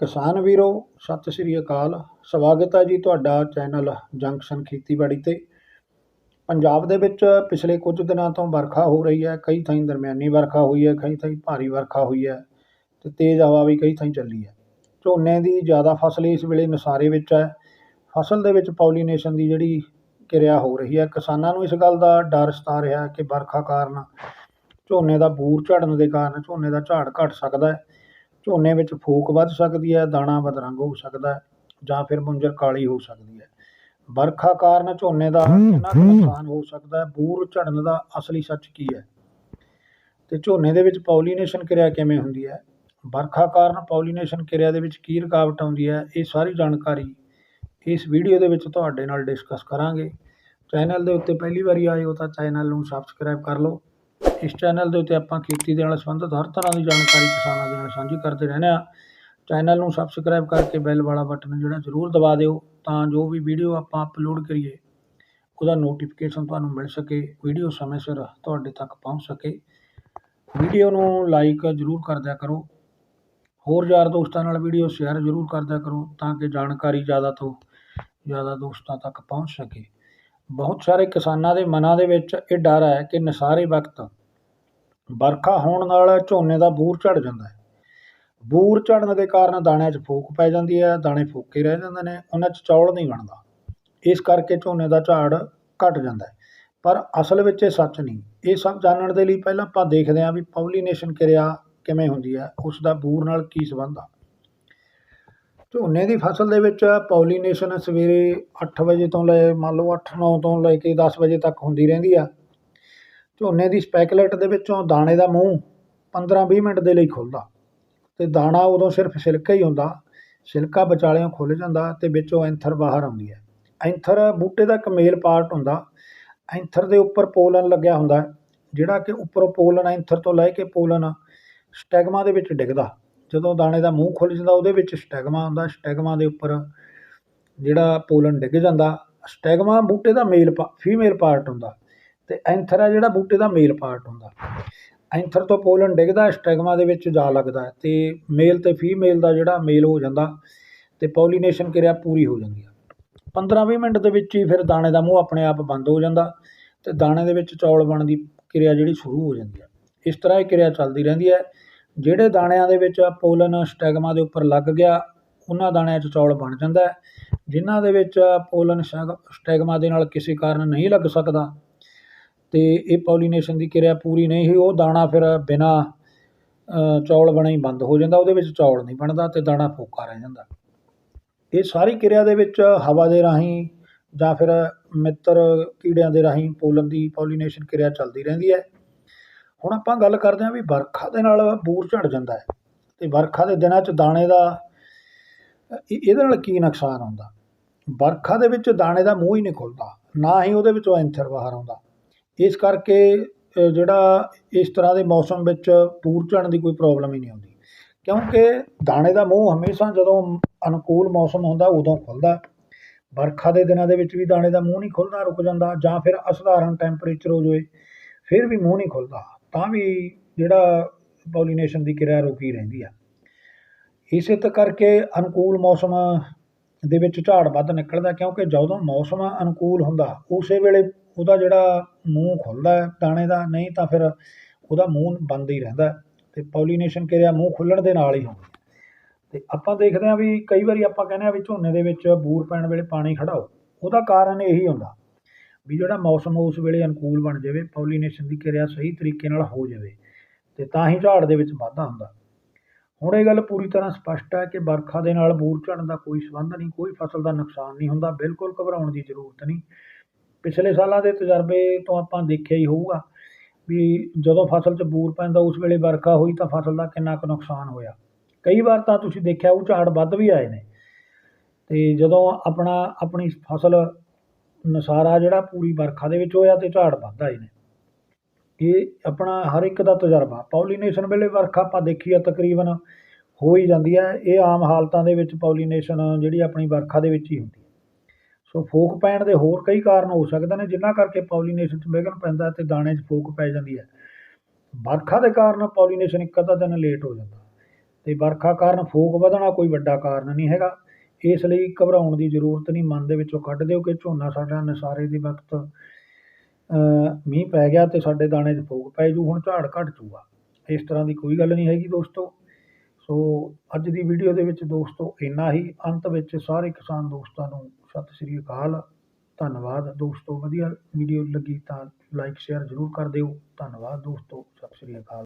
ਕਿਸਾਨ ਵੀਰੋ, ਸਤਿ ਸ੍ਰੀ ਅਕਾਲ। ਸਵਾਗਤ ਹੈ ਜੀ ਤੁਹਾਡਾ ਚੈਨਲ ਜੰਕਸ਼ਨ ਖੇਤੀਬਾੜੀ 'ਤੇ। ਪੰਜਾਬ ਦੇ ਵਿੱਚ ਪਿਛਲੇ ਕੁਝ ਦਿਨਾਂ ਤੋਂ ਵਰਖਾ ਹੋ ਰਹੀ ਹੈ। ਕਈ ਥਾਈਂ ਦਰਮਿਆਨੀ ਵਰਖਾ ਹੋਈ ਹੈ, ਕਈ ਥਾਈਂ ਭਾਰੀ ਵਰਖਾ ਹੋਈ ਹੈ ਅਤੇ ਤੇਜ਼ ਹਵਾ ਵੀ ਕਈ ਥਾਈਂ ਚੱਲੀ ਹੈ। ਝੋਨੇ ਦੀ ਜ਼ਿਆਦਾ ਫਸਲ ਇਸ ਵੇਲੇ ਨਸਾਰੇ ਵਿੱਚ ਹੈ। ਫਸਲ ਦੇ ਵਿੱਚ ਪੋਲੀਨੇਸ਼ਨ ਦੀ ਜਿਹੜੀ ਕਿਰਿਆ ਹੋ ਰਹੀ ਹੈ। ਕਿਸਾਨਾਂ ਨੂੰ ਇਸ ਗੱਲ ਦਾ ਡਰ ਸਤਾ ਰਿਹਾ ਕਿ ਵਰਖਾ ਕਾਰਨ ਝੋਨੇ ਦਾ ਬੂਰ ਝੜਨ ਦੇ ਕਾਰਨ ਝੋਨੇ ਦਾ ਝਾੜ ਘਟ ਸਕਦਾ ਹੈ। ਝੋਨੇ ਵਿੱਚ ਫੂਕ ਵੱਧ ਸਕਦੀ ਹੈ ਦਾਣਾ ਬਦਰੰਗ ਹੋ ਸਕਦਾ ਹੈ ਜਾਂ ਫਿਰ ਮੁੰਜਰ ਕਾਲੀ ਹੋ ਸਕਦੀ ਹੈ। ਵਰਖਾ ਕਾਰਨ ਝੋਨੇ ਦਾ ਕਿੰਨਾ ਕੁ ਨੁਕਸਾਨ ਹੋ ਸਕਦਾ ਹੈ ਬੂਰ ਝੜਨ ਦਾ ਅਸਲੀ ਸੱਚ ਕੀ ਹੈ? ਅਤੇ ਝੋਨੇ ਦੇ ਵਿੱਚ ਪੋਲੀਨੇਸ਼ਨ ਕਿਰਿਆ ਕਿਵੇਂ ਹੁੰਦੀ ਹੈ? ਵਰਖਾ ਕਾਰਨ ਪੋਲੀਨੇਸ਼ਨ ਕਿਰਿਆ ਦੇ ਵਿੱਚ ਕੀ ਰੁਕਾਵਟ ਆਉਂਦੀ ਹੈ? ਇਹ ਸਾਰੀ ਜਾਣਕਾਰੀ ਇਸ ਵੀਡੀਓ ਦੇ ਵਿੱਚ ਤੁਹਾਡੇ ਨਾਲ ਡਿਸਕਸ ਕਰਾਂਗੇ। ਚੈਨਲ ਦੇ ਉੱਤੇ ਪਹਿਲੀ ਵਾਰੀ ਆਏ ਹੋ ਤਾਂ ਚੈਨਲ ਨੂੰ ਸਬਸਕ੍ਰਾਈਬ ਕਰ ਲਓ। ਇਸ ਚੈਨਲ ਦੇ ਉੱਤੇ ਆਪਾਂ ਖੇਤੀ ਦੇ ਨਾਲ ਸੰਬੰਧਿਤ ਹਰ ਤਰ੍ਹਾਂ ਦੀ ਜਾਣਕਾਰੀ ਕਿਸਾਨਾਂ ਦੇ ਨਾਲ ਸਾਂਝੀ ਕਰਦੇ ਰਹਿੰਦੇ ਹਾਂ। ਚੈਨਲ ਨੂੰ ਸਬਸਕ੍ਰਾਈਬ ਕਰਕੇ ਬੈਲ ਵਾਲਾ ਬਟਨ ਜਿਹੜਾ ਜ਼ਰੂਰ ਦਬਾ ਦਿਓ ਤਾਂ ਜੋ ਵੀ ਵੀਡੀਓ ਆਪਾਂ ਅਪਲੋਡ ਕਰੀਏ, ਉਹਦਾ ਨੋਟੀਫਿਕੇਸ਼ਨ ਤੁਹਾਨੂੰ ਮਿਲ ਸਕੇ, ਵੀਡੀਓ ਸਮੇਂ ਸਿਰ ਤੁਹਾਡੇ ਤੱਕ ਪਹੁੰਚ ਸਕੇ। ਵੀਡੀਓ ਨੂੰ ਲਾਈਕ ਜ਼ਰੂਰ ਕਰ ਦਿਆ ਕਰੋ। ਹੋਰ ਯਾਰ ਦੋਸਤਾਂ ਨਾਲ ਵੀਡੀਓ ਸ਼ੇਅਰ ਜ਼ਰੂਰ ਕਰ ਦਿਆ ਕਰੋ ਤਾਂ ਕਿ ਜਾਣਕਾਰੀ ਜ਼ਿਆਦਾ ਤੋਂ ਜ਼ਿਆਦਾ ਦੋਸਤਾਂ ਤੱਕ ਪਹੁੰਚ ਸਕੇ। ਬਹੁਤ ਸਾਰੇ ਕਿਸਾਨਾਂ ਦੇ ਮਨਾਂ ਦੇ ਵਿੱਚ ਇਹ ਡਰ ਹੈ ਕਿ ਨਸਾਰੇ ਵਕਤ ਵਰਖਾ ਹੋਣ ਨਾਲ ਝੋਨੇ ਦਾ ਬੂਰ ਝੜ ਜਾਂਦਾ ਹੈ। ਬੂਰ ਝੜਨ ਦੇ ਕਾਰਨ ਦਾਣਿਆਂ 'ਚ ਫੂਕ ਪੈ ਜਾਂਦੀ ਹੈ, ਦਾਣੇ ਫੂਕੇ ਰਹਿ ਜਾਂਦੇ ਨੇ, ਉਹਨਾਂ 'ਚ ਚੌਲ ਨਹੀਂ ਬਣਦਾ। ਇਸ ਕਰਕੇ ਝੋਨੇ ਦਾ ਝਾੜ ਘਟ ਜਾਂਦਾ ਹੈ। ਪਰ ਅਸਲ ਵਿੱਚ ਇਹ ਸੱਚ ਨਹੀਂ। ਇਹ ਸਭ ਜਾਣਨ ਦੇ ਲਈ ਪਹਿਲਾਂ ਆਪਾਂ ਦੇਖਦੇ ਹਾਂ ਵੀ ਪੋਲੀਨੇਸ਼ਨ ਕਿਰਿਆ ਕਿਵੇਂ ਹੁੰਦੀ ਹੈ, ਉਸ ਦਾ ਬੂਰ ਨਾਲ ਕੀ ਸੰਬੰਧ ਆ। ਝੋਨੇ ਦੀ ਫਸਲ ਦੇ ਵਿੱਚ ਪੋਲੀਨੇਸ਼ਨ ਸਵੇਰੇ 8 ਵਜੇ ਤੋਂ ਲੈ, ਮੰਨ ਲਓ 8-9 ਤੋਂ ਲੈ ਕੇ 10 ਵਜੇ ਤੱਕ ਹੁੰਦੀ ਰਹਿੰਦੀ ਆ। ਝੋਨੇ ਦੀ ਸਪੈਕਲੇਟ ਦੇ ਵਿੱਚੋਂ ਦਾਣੇ ਦਾ ਮੂੰਹ 15-20 ਮਿੰਟ ਦੇ ਲਈ ਖੁੱਲਦਾ ਤੇ ਦਾਣਾ ਉਦੋਂ ਸਿਰਫ ਸਿਲਕਾ ਹੀ ਹੁੰਦਾ ਸਿਲਕਾ ਵਿਚਾਲਿਓਂ ਖੁੱਲ ਜਾਂਦਾ ਤੇ ਵਿੱਚੋਂ ਐਂਥਰ ਬਾਹਰ ਆਉਂਦੀ ਹੈ। ਐਂਥਰ ਬੂਟੇ ਦਾ ਇੱਕ ਮੇਲ ਪਾਰਟ ਹੁੰਦਾ, ਐਂਥਰ ਦੇ ਉੱਪਰ ਪੋਲਨ ਲੱਗਿਆ ਹੁੰਦਾ, ਜਿਹੜਾ ਕਿ ਉੱਪਰੋਂ ਪੋਲਨ ਐਂਥਰ ਤੋਂ ਲੈ ਕੇ ਪੋਲਨ ਸਟੈਗਮਾ ਦੇ ਵਿੱਚ ਡਿੱਗਦਾ। ਜਦੋਂ ਦਾਣੇ ਦਾ ਮੂੰਹ ਖੁੱਲ੍ਹ ਜਾਂਦਾ, ਉਹਦੇ ਵਿੱਚ ਸਟੈਗਮਾ ਹੁੰਦਾ ਸਟੈਗਮਾ ਦੇ ਉੱਪਰ ਜਿਹੜਾ ਪੋਲਨ ਡਿੱਗ ਜਾਂਦਾ, ਸਟੈਗਮਾ ਬੂਟੇ ਦਾ ਮੇਲ ਪਾ, ਫੀਮੇਲ ਪਾਰਟ ਹੁੰਦਾ। ਤੇ ਐਂਥਰ ਹੈ ਜਿਹੜਾ ਬੂਟੇ ਦਾ ਮੇਲ ਪਾਰਟ ਹੁੰਦਾ। ਐਂਥਰ ਤੋਂ ਪੋਲਨ ਡਿੱਗਦਾ, ਸਟੈਗਮਾ ਦੇ ਵਿੱਚ ਜਾ ਲੱਗਦਾ ਹੈ ਤੇ ਮੇਲ ਤੇ ਫੀਮੇਲ ਦਾ ਜਿਹੜਾ ਮੇਲ ਹੋ ਜਾਂਦਾ ਤੇ ਪੋਲੀਨੇਸ਼ਨ ਕਿਰਿਆ ਪੂਰੀ ਹੋ ਜਾਂਦੀ ਹੈ। 15-20 ਮਿੰਟ ਦੇ ਵਿੱਚ ਹੀ ਫਿਰ ਦਾਣੇ ਦਾ ਮੂੰਹ ਆਪਣੇ ਆਪ ਬੰਦ ਹੋ ਜਾਂਦਾ ਤੇ ਦਾਣੇ ਦੇ ਵਿੱਚ ਚੌਲ ਬਣਨ ਦੀ ਕਿਰਿਆ ਜਿਹੜੀ ਸ਼ੁਰੂ ਹੋ ਜਾਂਦੀ ਹੈ। ਇਸ ਤਰ੍ਹਾਂ ਇਹ ਕਿਰਿਆ ਚੱਲਦੀ ਰਹਿੰਦੀ ਹੈ। ਜਿਹੜੇ ਦਾਣਿਆਂ ਦੇ ਵਿੱਚ ਪੋਲਨ ਸਟੈਗਮਾ ਦੇ ਉੱਪਰ ਲੱਗ ਗਿਆ, ਉਹਨਾਂ ਦਾਣਿਆਂ 'ਚ ਚੌਲ ਬਣ ਜਾਂਦਾ ਜਿਨ੍ਹਾਂ ਦੇ ਵਿੱਚ ਪੋਲਨ ਸਟੈਗਮਾ ਦੇ ਨਾਲ ਕਿਸੇ ਕਾਰਨ ਨਹੀਂ ਲੱਗ ਸਕਦਾ ਅਤੇ ਇਹ ਪੋਲੀਨੇਸ਼ਨ ਦੀ ਕਿਰਿਆ ਪੂਰੀ ਨਹੀਂ ਹੋਈ, ਉਹ ਦਾਣਾ ਫਿਰ ਬਿਨਾਂ ਚੌਲ ਬਣੇ ਹੀ ਬੰਦ ਹੋ ਜਾਂਦਾ, ਉਹਦੇ ਵਿੱਚ ਚੌਲ ਨਹੀਂ ਬਣਦਾ ਅਤੇ ਦਾਣਾ ਫੋਕਾ ਰਹਿ ਜਾਂਦਾ। ਇਹ ਸਾਰੀ ਕਿਰਿਆ ਦੇ ਵਿੱਚ ਹਵਾ ਦੇ ਰਾਹੀਂ ਜਾਂ ਫਿਰ ਮਿੱਤਰ ਕੀੜਿਆਂ ਦੇ ਰਾਹੀਂ ਪੋਲਨ ਦੀ ਪੋਲੀਨੇਸ਼ਨ ਕਿਰਿਆ ਚੱਲਦੀ ਰਹਿੰਦੀ ਹੈ। ਹੁਣ ਆਪਾਂ ਗੱਲ ਕਰਦੇ ਹਾਂ ਵੀ ਵਰਖਾ ਦੇ ਨਾਲ ਬੂਰ ਝੜ ਜਾਂਦਾ ਹੈ ਤੇ ਵਰਖਾ ਦੇ ਦਿਨਾਂ 'ਚ ਦਾਣੇ ਦਾ ਇਹਦੇ ਨਾਲ ਕੀ ਨੁਕਸਾਨ ਹੁੰਦਾ? ਵਰਖਾ ਦੇ ਵਿੱਚ ਦਾਣੇ ਦਾ ਮੂੰਹ ਹੀ ਨਹੀਂ ਖੁੱਲਦਾ, ਨਾ ਹੀ ਉਹਦੇ ਵਿੱਚੋਂ ਐਂਥਰ ਬਾਹਰ ਆਉਂਦਾ। ਇਸ ਕਰਕੇ ਜਿਹੜਾ ਇਸ ਤਰ੍ਹਾਂ ਦੇ ਮੌਸਮ ਵਿੱਚ ਬੂਰ ਝੜਨ ਦੀ ਕੋਈ ਪ੍ਰੋਬਲਮ ਹੀ ਨਹੀਂ ਆਉਂਦੀ ਕਿਉਂਕਿ ਦਾਣੇ ਦਾ ਮੂੰਹ ਹਮੇਸ਼ਾ ਜਦੋਂ ਅਨੁਕੂਲ ਮੌਸਮ ਹੁੰਦਾ, ਉਦੋਂ ਖੁੱਲ੍ਹਦਾ ਵਰਖਾ ਦੇ ਦਿਨਾਂ ਦੇ ਵਿੱਚ ਵੀ ਦਾਣੇ ਦਾ ਮੂੰਹ ਨਹੀਂ ਖੁੱਲ੍ਹਦਾ ਰੁਕ ਜਾਂਦਾ ਜਾਂ ਫਿਰ ਅਸਧਾਰਨ ਟੈਂਪਰੇਚਰ ਹੋ ਜਾਵੇ, ਫਿਰ ਵੀ ਮੂੰਹ ਨਹੀਂ ਖੁੱਲ੍ਹਦਾ ਤਾਂ ਵੀ ਜਿਹੜਾ ਪੋਲੀਨੇਸ਼ਨ ਦੀ ਕਿਰਿਆ ਰੁਕੀ ਰਹਿੰਦੀ ਆ। ਇਸੇ ਤੋਂ ਕਰਕੇ ਅਨੁਕੂਲ ਮੌਸਮ ਦੇ ਵਿੱਚ ਝਾੜ ਵੱਧ ਨਿਕਲਦਾ ਕਿਉਂਕਿ ਜਦੋਂ ਮੌਸਮ ਅਨੁਕੂਲ ਹੁੰਦਾ, ਉਸੇ ਵੇਲੇ ਉਹਦਾ ਜਿਹੜਾ ਮੂੰਹ ਖੁੱਲਦਾ ਦਾਣੇ ਦਾ, ਨਹੀਂ ਤਾਂ ਫਿਰ ਉਹਦਾ ਮੂੰਹ ਬੰਦ ਹੀ ਰਹਿੰਦਾ ਅਤੇ ਪੋਲੀਨੇਸ਼ਨ ਕਿਰਿਆ ਮੂੰਹ ਖੁੱਲ੍ਹਣ ਦੇ ਨਾਲ ਹੀ ਹੁੰਦੀ ਅਤੇ ਆਪਾਂ ਦੇਖਦੇ ਹਾਂ ਵੀ ਕਈ ਵਾਰੀ ਆਪਾਂ ਕਹਿੰਦੇ ਹਾਂ ਵੀ ਝੋਨੇ ਦੇ ਵਿੱਚ ਬੂਰ ਪੈਣ ਵੇਲੇ ਪਾਣੀ ਖੜਾਓ, ਉਹਦਾ ਕਾਰਨ ਇਹੀ ਹੁੰਦਾ ਵੀ ਜਿਹੜਾ ਮੌਸਮ ਉਸ ਵੇਲੇ ਅਨੁਕੂਲ ਬਣ ਜਾਵੇ, ਪੋਲੀਨੇਸ਼ਨ ਦੀ ਕਿਰਿਆ ਸਹੀ ਤਰੀਕੇ ਨਾਲ ਹੋ ਜਾਵੇ ਅਤੇ ਤਾਂ ਹੀ ਝਾੜ ਦੇ ਵਿੱਚ ਵਾਧਾ ਹੁੰਦਾ। ਹੁਣ ਇਹ ਗੱਲ ਪੂਰੀ ਤਰ੍ਹਾਂ ਸਪਸ਼ਟ ਹੈ ਕਿ ਵਰਖਾ ਦੇ ਨਾਲ ਬੂਰ ਝੜਨ ਦਾ ਕੋਈ ਸੰਬੰਧ ਨਹੀਂ, ਕੋਈ ਫਸਲ ਦਾ ਨੁਕਸਾਨ ਨਹੀਂ ਹੁੰਦਾ, ਬਿਲਕੁਲ ਘਬਰਾਉਣ ਦੀ ਜ਼ਰੂਰਤ ਨਹੀਂ। ਪਿਛਲੇ ਸਾਲਾਂ ਦੇ ਤਜਰਬੇ ਤੋਂ ਆਪਾਂ ਦੇਖਿਆ ਹੀ ਹੋਊਗਾ ਵੀ ਜਦੋਂ ਫਸਲ 'ਚ ਬੂਰ ਪੈਂਦਾ, ਉਸ ਵੇਲੇ ਵਰਖਾ ਹੋਈ ਤਾਂ ਫਸਲ ਦਾ ਕਿੰਨਾ ਕੁ ਨੁਕਸਾਨ ਹੋਇਆ। ਕਈ ਵਾਰ ਤਾਂ ਤੁਸੀਂ ਦੇਖਿਆ ਉਹ ਝਾੜ ਵੱਧ ਵੀ ਆਏ ਨੇ। ਤੇ ਜਦੋਂ ਆਪਣਾ, ਆਪਣੀ ਫਸਲ, ਨਸਾਰਾ ਜਿਹੜਾ ਪੂਰੀ ਵਰਖਾ ਦੇ ਵਿੱਚ ਹੋਇਆ ਤੇ ਝਾੜ ਵੱਧ ਆਏ ਨੇ। ਇਹ ਆਪਣਾ ਹਰ ਇੱਕ ਦਾ ਤਜਰਬਾ। ਪੋਲੀਨੇਸ਼ਨ ਵੇਲੇ ਵਰਖਾ ਆਪਾਂ ਦੇਖੀ ਆ ਤਕਰੀਬਨ ਹੋ ਹੀ ਜਾਂਦੀ ਹੈ। ਇਹ ਆਮ ਹਾਲਤਾਂ ਦੇ ਵਿੱਚ ਪੋਲੀਨੇਸ਼ਨ ਜਿਹੜੀ ਆਪਣੀ ਵਰਖਾ ਦੇ ਵਿੱਚ ਹੀ ਹੁੰਦੀ ਹੈ। ਸੋ ਫੋਕ ਪੈਣ ਦੇ ਹੋਰ ਕਈ ਕਾਰਨ ਹੋ ਸਕਦੇ ਨੇ, ਜਿਨ੍ਹਾਂ ਕਰਕੇ ਪੋਲੀਨੇਸ਼ਨ 'ਚ ਵਿਘਨ ਪੈਂਦਾ ਅਤੇ ਦਾਣੇ 'ਚ ਫੋਕ ਪੈ ਜਾਂਦੀ ਹੈ। ਵਰਖਾ ਦੇ ਕਾਰਨ ਪੋਲੀਨੇਸ਼ਨ ਇੱਕ ਅੱਧਾ ਦਿਨ ਲੇਟ ਹੋ ਜਾਂਦਾ ਅਤੇ ਵਰਖਾ ਕਾਰਨ ਫੂਕ ਵਧਣਾ ਕੋਈ ਵੱਡਾ ਕਾਰਨ ਨਹੀਂ ਹੈਗਾ। ਇਸ ਲਈ ਘਬਰਾਉਣ ਦੀ ਜ਼ਰੂਰਤ ਨਹੀਂ। ਮਨ ਦੇ ਵਿੱਚੋਂ ਕੱਢ ਦਿਓ ਕਿ ਝੋਨਾ ਸਾਡਾ ਨਸਾਰੇ ਦੇ ਵਕਤ ਮੀਂਹ ਪੈ ਗਿਆ ਅਤੇ ਸਾਡੇ ਦਾਣੇ 'ਚ ਫੂਕ ਪੈ ਜੂ, ਹੁਣ ਝਾੜ ਘੱਟ ਜੂਗਾ। ਇਸ ਤਰ੍ਹਾਂ ਦੀ ਕੋਈ ਗੱਲ ਨਹੀਂ ਹੈਗੀ ਦੋਸਤੋ। ਸੋ ਅੱਜ ਦੀ ਵੀਡੀਓ ਦੇ ਵਿੱਚ ਦੋਸਤੋ ਇੰਨਾ ਹੀ। ਅੰਤ ਵਿੱਚ ਸਾਰੇ ਕਿਸਾਨ ਦੋਸਤਾਂ ਨੂੰ ਸਤਿ ਸ਼੍ਰੀ ਅਕਾਲ। ਧੰਨਵਾਦ ਦੋਸਤੋ, ਵਧੀਆ ਵੀਡੀਓ ਲੱਗੀ ਤਾਂ ਲਾਈਕ ਸ਼ੇਅਰ ਜ਼ਰੂਰ ਕਰ ਦਿਓ। ਧੰਨਵਾਦ ਦੋਸਤੋ, ਸਤਿ ਸ਼੍ਰੀ ਅਕਾਲ।